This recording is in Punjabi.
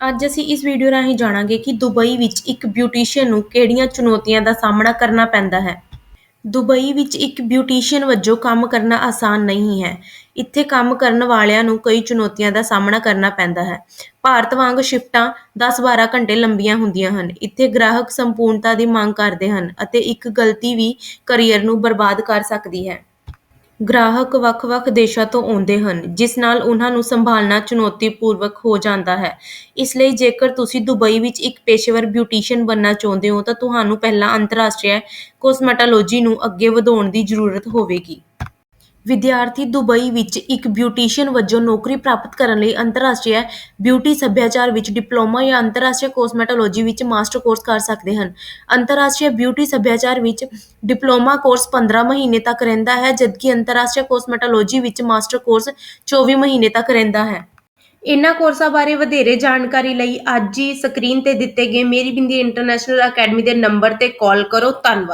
ਅੱਜ ਅਸੀਂ ਇਸ ਵੀਡੀਓ ਰਾਹੀਂ ਜਾਣਾਂਗੇ ਕਿ ਦੁਬਈ ਵਿੱਚ ਇੱਕ ਬਿਊਟੀਸ਼ੀਅਨ ਨੂੰ ਕਿਹੜੀਆਂ ਚੁਣੌਤੀਆਂ ਦਾ ਸਾਹਮਣਾ ਕਰਨਾ ਪੈਂਦਾ ਹੈ। ਦੁਬਈ ਵਿੱਚ ਇੱਕ ਬਿਊਟੀਸ਼ੀਅਨ ਵਜੋਂ ਕੰਮ ਕਰਨਾ ਆਸਾਨ ਨਹੀਂ ਹੈ। ਇੱਥੇ ਕੰਮ ਕਰਨ ਵਾਲਿਆਂ ਨੂੰ ਕਈ ਚੁਣੌਤੀਆਂ ਦਾ ਸਾਹਮਣਾ ਕਰਨਾ ਪੈਂਦਾ ਹੈ। ਭਾਰਤ ਵਾਂਗ ਸ਼ਿਫਟਾਂ 10-12 ਘੰਟੇ ਲੰਬੀਆਂ ਹੁੰਦੀਆਂ ਹਨ। ਇੱਥੇ ਗ੍ਰਾਹਕ ਸੰਪੂਰਨਤਾ ਦੀ ਮੰਗ ਕਰਦੇ ਹਨ ਅਤੇ ਇੱਕ ਗਲਤੀ ਵੀ ਕਰੀਅਰ ਨੂੰ ਬਰਬਾਦ ਕਰ ਸਕਦੀ ਹੈ। ਗ੍ਰਾਹਕ ਵੱਖ-ਵੱਖ ਦੇਸ਼ਾਂ ਤੋਂ ਆਉਂਦੇ ਹਨ, ਜਿਸ ਨਾਲ ਉਨ੍ਹਾਂ ਨੂੰ ਸੰਭਾਲਣਾ ਚੁਣੌਤੀਪੂਰਵਕ ਹੋ ਜਾਂਦਾ ਹੈ। ਇਸ ਲਈ ਜੇਕਰ ਤੁਸੀਂ ਦੁਬਈ ਵਿੱਚ ਇੱਕ ਪੇਸ਼ੇਵਰ ਬਿਊਟੀਸ਼ੀਅਨ ਬਣਨਾ ਚਾਹੁੰਦੇ ਹੋ, ਤਾਂ ਤੁਹਾਨੂੰ ਪਹਿਲਾਂ ਅੰਤਰਰਾਸ਼ਟਰੀ ਕੋਸਮੈਟੋਲੋਜੀ ਨੂੰ ਅੱਗੇ ਵਧਾਉਣ ਦੀ ਜ਼ਰੂਰਤ ਹੋਵੇਗੀ। ਵਿਦਿਆਰਥੀ ਦੁਬਈ ਵਿੱਚ ਇੱਕ ਬਿਊਟੀਸ਼ੀਅਨ ਵਜੋਂ ਨੌਕਰੀ ਪ੍ਰਾਪਤ ਕਰਨ ਲਈ ਅੰਤਰਰਾਸ਼ਟਰੀ ਬਿਊਟੀ ਸੱਭਿਆਚਾਰ ਵਿੱਚ ਡਿਪਲੋਮਾ ਜਾਂ ਅੰਤਰਰਾਸ਼ਟਰੀ ਕੋਸਮੈਟੋਲੋਜੀ ਵਿੱਚ ਮਾਸਟਰ ਕੋਰਸ ਕਰ ਸਕਦੇ ਹਨ। ਅੰਤਰਰਾਸ਼ਟਰੀ ਬਿਊਟੀ ਸੱਭਿਆਚਾਰ ਵਿੱਚ ਡਿਪਲੋਮਾ ਕੋਰਸ 15 ਮਹੀਨੇ ਤੱਕ ਰਹਿੰਦਾ ਹੈ, ਜਦਕਿ ਅੰਤਰਰਾਸ਼ਟਰੀ ਕੋਸਮੈਟੋਲੋਜੀ ਵਿੱਚ ਮਾਸਟਰ ਕੋਰਸ 24 ਮਹੀਨੇ ਤੱਕ ਰਹਿੰਦਾ ਹੈ। ਇਨ੍ਹਾਂ ਕੋਰਸਾਂ ਬਾਰੇ ਵਧੇਰੇ ਜਾਣਕਾਰੀ ਲਈ ਅੱਜ ਹੀ ਸਕਰੀਨ ਤੇ ਦਿੱਤੇ ਗਏ ਮੇਰੀ ਬਿੰਦੀ ਇੰਟਰਨੈਸ਼ਨਲ ਅਕੈਡਮੀ ਦੇ ਨੰਬਰ ਤੇ ਕਾਲ ਕਰੋ। ਧੰਨਵਾਦ।